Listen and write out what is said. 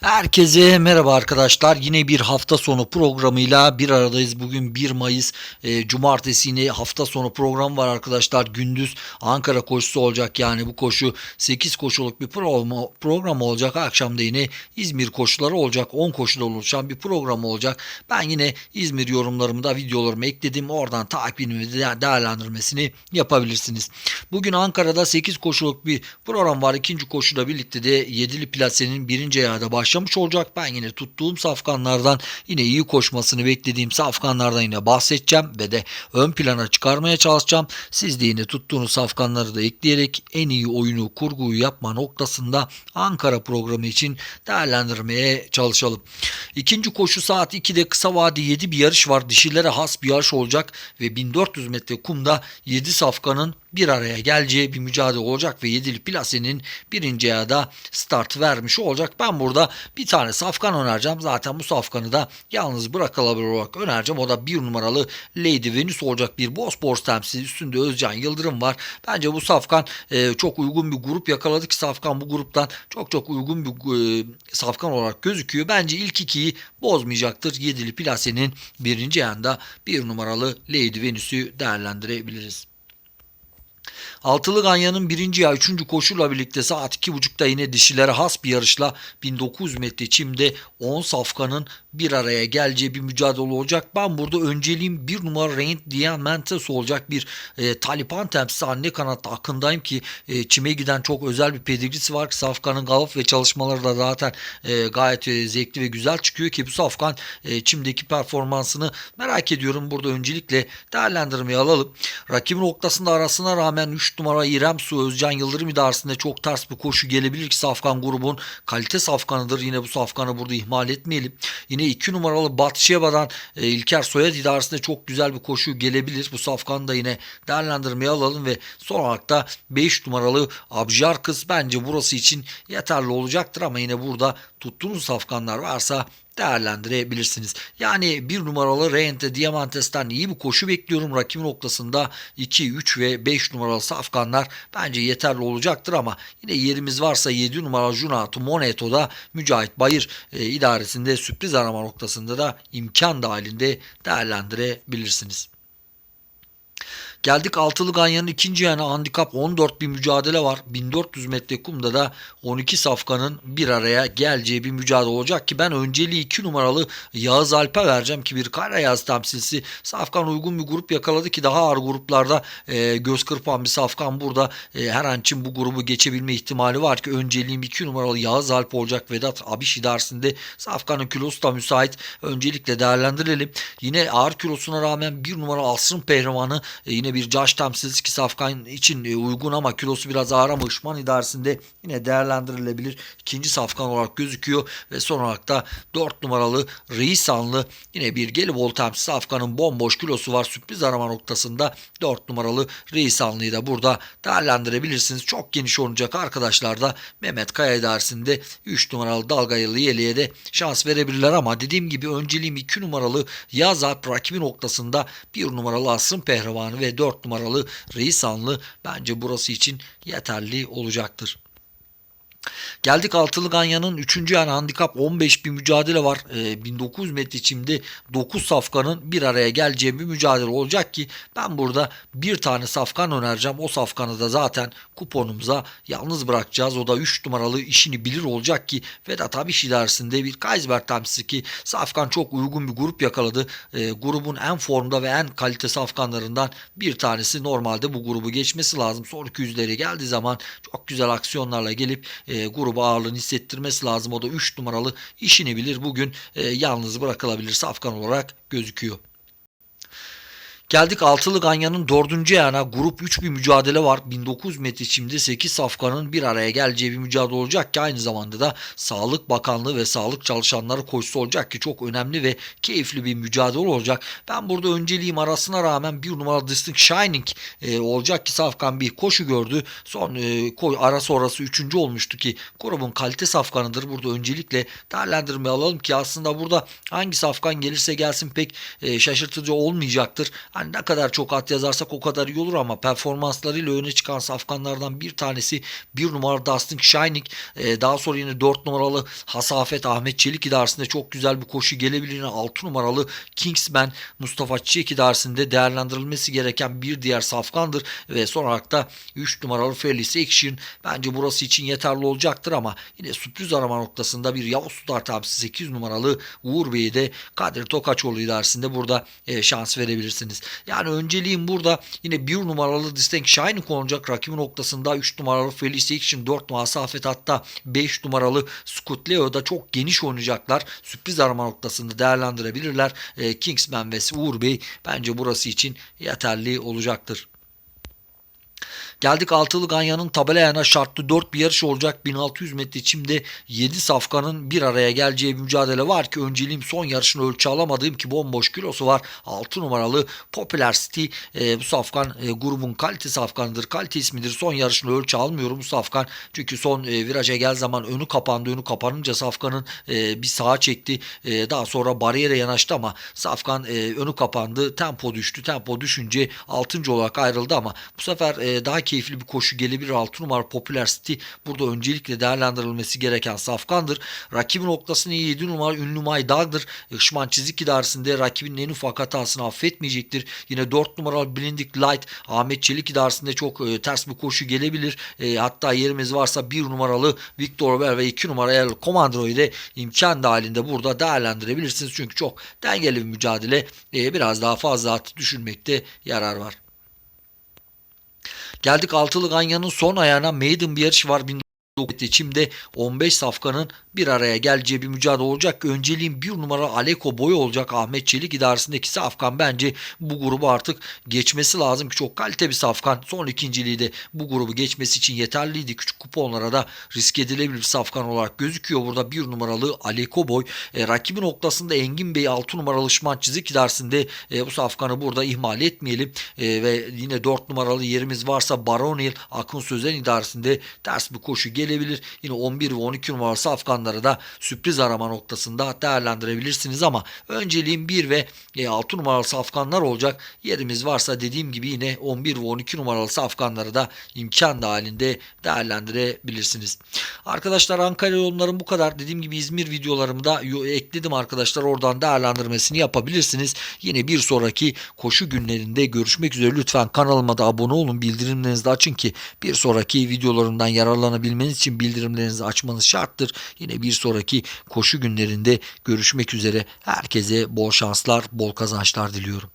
Herkese merhaba arkadaşlar. Yine bir hafta sonu programıyla bir aradayız. Bugün 1 Mayıs e, Cumartesi yine hafta sonu program var arkadaşlar. Gündüz Ankara koşusu olacak. Yani bu koşu 8 koşuluk bir program, program olacak. Akşam da yine İzmir koşuları olacak. 10 koşuda oluşan bir program olacak. Ben yine İzmir yorumlarımı da videolarımı ekledim. Oradan takibini değerlendirmesini yapabilirsiniz. Bugün Ankara'da 8 koşuluk bir program var. İkinci koşuyla birlikte de 7'li plasenin birinci ayağında başlamış olacak. Ben yine tuttuğum safkanlardan yine iyi koşmasını beklediğim safkanlardan yine bahsedeceğim ve de ön plana çıkarmaya çalışacağım. Siz de yine tuttuğunuz safkanları da ekleyerek en iyi oyunu kurguyu yapma noktasında Ankara programı için değerlendirmeye çalışalım. İkinci koşu saat 2'de kısa vade 7 bir yarış var. Dişilere has bir yarış olacak ve 1400 metre kumda 7 safkanın bir araya geleceği bir mücadele olacak ve Yedili Plase'nin birinci ayada start vermiş olacak. Ben burada bir tane safkan önereceğim. Zaten bu safkanı da yalnız bırakılabilir olarak önereceğim. O da bir numaralı Lady Venus olacak bir Bosporus temsilcisi üstünde Özcan Yıldırım var. Bence bu safkan e, çok uygun bir grup yakaladı ki safkan bu gruptan çok çok uygun bir e, safkan olarak gözüküyor. Bence ilk ikiyi bozmayacaktır. Yedili Plase'nin birinci ayında bir numaralı Lady Venus'u değerlendirebiliriz. Altılı Ganyan'ın birinci ya üçüncü koşuyla birlikte saat iki buçukta yine dişilere has bir yarışla 1900 metre çimde 10 safkanın bir araya geleceği bir mücadele olacak. Ben burada önceliğim bir numara Reint Diamantes olacak bir e, Talipan temsilcisi anne kanatta akındayım ki e, çime giden çok özel bir pedigrisi var Safkan'ın galop ve çalışmaları da zaten e, gayet e, zevkli ve güzel çıkıyor ki bu Safkan e, çimdeki performansını merak ediyorum. Burada öncelikle değerlendirmeye alalım. Rakibin noktasında arasına rağmen 3 numara İrem Su Özcan Yıldırım idaresinde çok ters bir koşu gelebilir ki Safkan grubun kalite safkanıdır. Yine bu safkanı burada ihmal etmeyelim. Yine 2 numaralı Batşeba'dan e, İlker Soyad idaresinde çok güzel bir koşu gelebilir. Bu safkanı da yine değerlendirmeye alalım ve son olarak da 5 numaralı Abjar Kız bence burası için yeterli olacaktır ama yine burada tuttuğunuz safkanlar varsa değerlendirebilirsiniz. Yani bir numaralı Rente Diamantes'ten iyi bir koşu bekliyorum. Rakibin noktasında 2, 3 ve 5 numaralı safkanlar bence yeterli olacaktır ama yine yerimiz varsa 7 numaralı Junato Moneto'da Mücahit Bayır e, idaresinde sürpriz arama noktasında da imkan dahilinde değerlendirebilirsiniz. Geldik altılı ganyanın ikinci yana handikap 14 bir mücadele var. 1400 metre kumda da 12 safkanın bir araya geleceği bir mücadele olacak ki ben önceliği 2 numaralı Yağız Alp'e vereceğim ki bir Karayaz temsilcisi safkan uygun bir grup yakaladı ki daha ağır gruplarda e, göz kırpan bir safkan burada e, her an için bu grubu geçebilme ihtimali var ki önceliğim 2 numaralı Yağız Alp olacak Vedat Abiş idaresinde safkanın kilosu da müsait öncelikle değerlendirelim. Yine ağır kilosuna rağmen 1 numara Asrın Pehlivanı e, yine bir Josh temsilcisi ki Safkan için e, uygun ama kilosu biraz ağır ama Işman idaresinde yine değerlendirilebilir. İkinci Safkan olarak gözüküyor ve son olarak da 4 numaralı Reisanlı yine bir Gelibolu temsilcisi Safkan'ın bomboş kilosu var. Sürpriz arama noktasında 4 numaralı Reisanlı'yı da burada değerlendirebilirsiniz. Çok geniş oynayacak arkadaşlar da Mehmet Kaya idaresinde 3 numaralı Dalgayalı Yeli'ye de şans verebilirler ama dediğim gibi önceliğim 2 numaralı Yaz Alp rakibi noktasında 1 numaralı Asrın Pehlivanı ve 4 numaralı Reisanlı bence burası için yeterli olacaktır. Geldik Altılı Ganyan'ın 3. yani handikap 15 bir mücadele var. E, 1900 metre çimde 9 safkanın bir araya geleceği bir mücadele olacak ki ben burada bir tane safkan önereceğim. O safkanı da zaten kuponumuza yalnız bırakacağız. O da 3 numaralı işini bilir olacak ki Vedat Abiş idaresinde bir Kaysberg temsilcisi ki safkan çok uygun bir grup yakaladı. E, grubun en formda ve en kalite safkanlarından bir tanesi normalde bu grubu geçmesi lazım. Son 200'lere geldiği zaman çok güzel aksiyonlarla gelip e, gruba ağırlığını hissettirmesi lazım. O da 3 numaralı işini bilir. Bugün e, yalnız bırakılabilir safkan olarak gözüküyor. Geldik Altılı Ganyan'ın dördüncü ayağına grup 3 bir mücadele var. 1900 metre çimde 8 safkanın bir araya geleceği bir mücadele olacak ki aynı zamanda da Sağlık Bakanlığı ve sağlık çalışanları koşusu olacak ki çok önemli ve keyifli bir mücadele olacak. Ben burada önceliğim arasına rağmen bir numaralı Distinct Shining e, olacak ki safkan bir koşu gördü. Son e, koy, ara sonrası üçüncü olmuştu ki grubun kalite safkanıdır. Burada öncelikle değerlendirme alalım ki aslında burada hangi safkan gelirse gelsin pek e, şaşırtıcı olmayacaktır. Hani ne kadar çok at yazarsak o kadar iyi olur ama performanslarıyla öne çıkan safkanlardan bir tanesi bir numara Dustin Shining. Ee, daha sonra yine 4 numaralı Hasafet Ahmet Çelik idaresinde çok güzel bir koşu gelebilir. Yine 6 numaralı Kingsman Mustafa Çiçek idaresinde değerlendirilmesi gereken bir diğer safkandır. Ve son olarak da 3 numaralı Felice Action bence burası için yeterli olacaktır ama yine sürpriz arama noktasında bir Yavuz Sular tabisi 8 numaralı Uğur Bey'i de Kadir Tokaçoğlu idaresinde burada e, şans verebilirsiniz. Yani önceliğim burada yine 1 numaralı Distinct Shining olacak rakibi noktasında 3 numaralı Felice Action 4 numaralı Safet hatta 5 numaralı Scott Leo da çok geniş oynayacaklar. Sürpriz arama noktasında değerlendirebilirler. E, Kingsman ve Uğur Bey bence burası için yeterli olacaktır. Geldik altılı Ganyan'ın tabela yana şartlı 4 bir yarış olacak. 1600 metre çimde 7 safkanın bir araya geleceği bir mücadele var ki önceliğim son yarışını ölçü alamadığım ki bomboş kilosu var. 6 numaralı Popular City e, bu safkan e, grubun kalite safkanıdır. Kalite ismidir. Son yarışını ölçü almıyorum bu safkan. Çünkü son e, viraja gel zaman önü kapandı. Önü kapanınca safkanın e, bir sağa çekti. E, daha sonra bariyere yanaştı ama safkan e, önü kapandı. Tempo düştü. Tempo düşünce 6. olarak ayrıldı ama bu sefer e, daha keyifli bir koşu gelebilir. 6 numara Popular City burada öncelikle değerlendirilmesi gereken safkandır. Rakibi noktasını 7 numara ünlü Maydağ'dır. Işman çizik idaresinde rakibinin en ufak hatasını affetmeyecektir. Yine 4 numaralı Blindik Light Ahmet Çelik idaresinde çok e, ters bir koşu gelebilir. E, hatta yerimiz varsa 1 numaralı Victor Bell ve 2 numara El Comandro ile imkan dahilinde burada değerlendirebilirsiniz. Çünkü çok dengeli bir mücadele. E, biraz daha fazla at düşünmekte yarar var. Geldik altılı Ganya'nın son ayağına maiden bir yarış var. 1900 Çim'de 15 safkanın bir araya geleceği bir mücadele olacak. Önceliğin bir numara Aleko boyu olacak. Ahmet Çelik idaresindeki safkan bence bu grubu artık geçmesi lazım ki çok kalite bir safkan. Son ikinciliği de bu grubu geçmesi için yeterliydi. Küçük kuponlara da risk edilebilir bir safkan olarak gözüküyor. Burada bir numaralı Aleko boy. E, rakibi noktasında Engin Bey 6 numaralı Şman Çizik idaresinde e, bu safkanı burada ihmal etmeyelim. E, ve yine 4 numaralı yerimiz varsa Baronil Akın Sözen idaresinde ters bir koşu gelebilir. Yine 11 ve 12 numaralı safkanları da sürpriz arama noktasında değerlendirebilirsiniz ama önceliğin 1 ve 6 numaralı safkanlar olacak. Yerimiz varsa dediğim gibi yine 11 ve 12 numaralı safkanları da imkan dahilinde değerlendirebilirsiniz. Arkadaşlar Ankara yollarım bu kadar. Dediğim gibi İzmir videolarımı da ekledim arkadaşlar. Oradan değerlendirmesini yapabilirsiniz. Yine bir sonraki koşu günlerinde görüşmek üzere. Lütfen kanalıma da abone olun. Bildirimlerinizi de açın ki bir sonraki videolarımdan yararlanabilmeniz için bildirimlerinizi açmanız şarttır. Yine bir sonraki koşu günlerinde görüşmek üzere. Herkese bol şanslar, bol kazançlar diliyorum.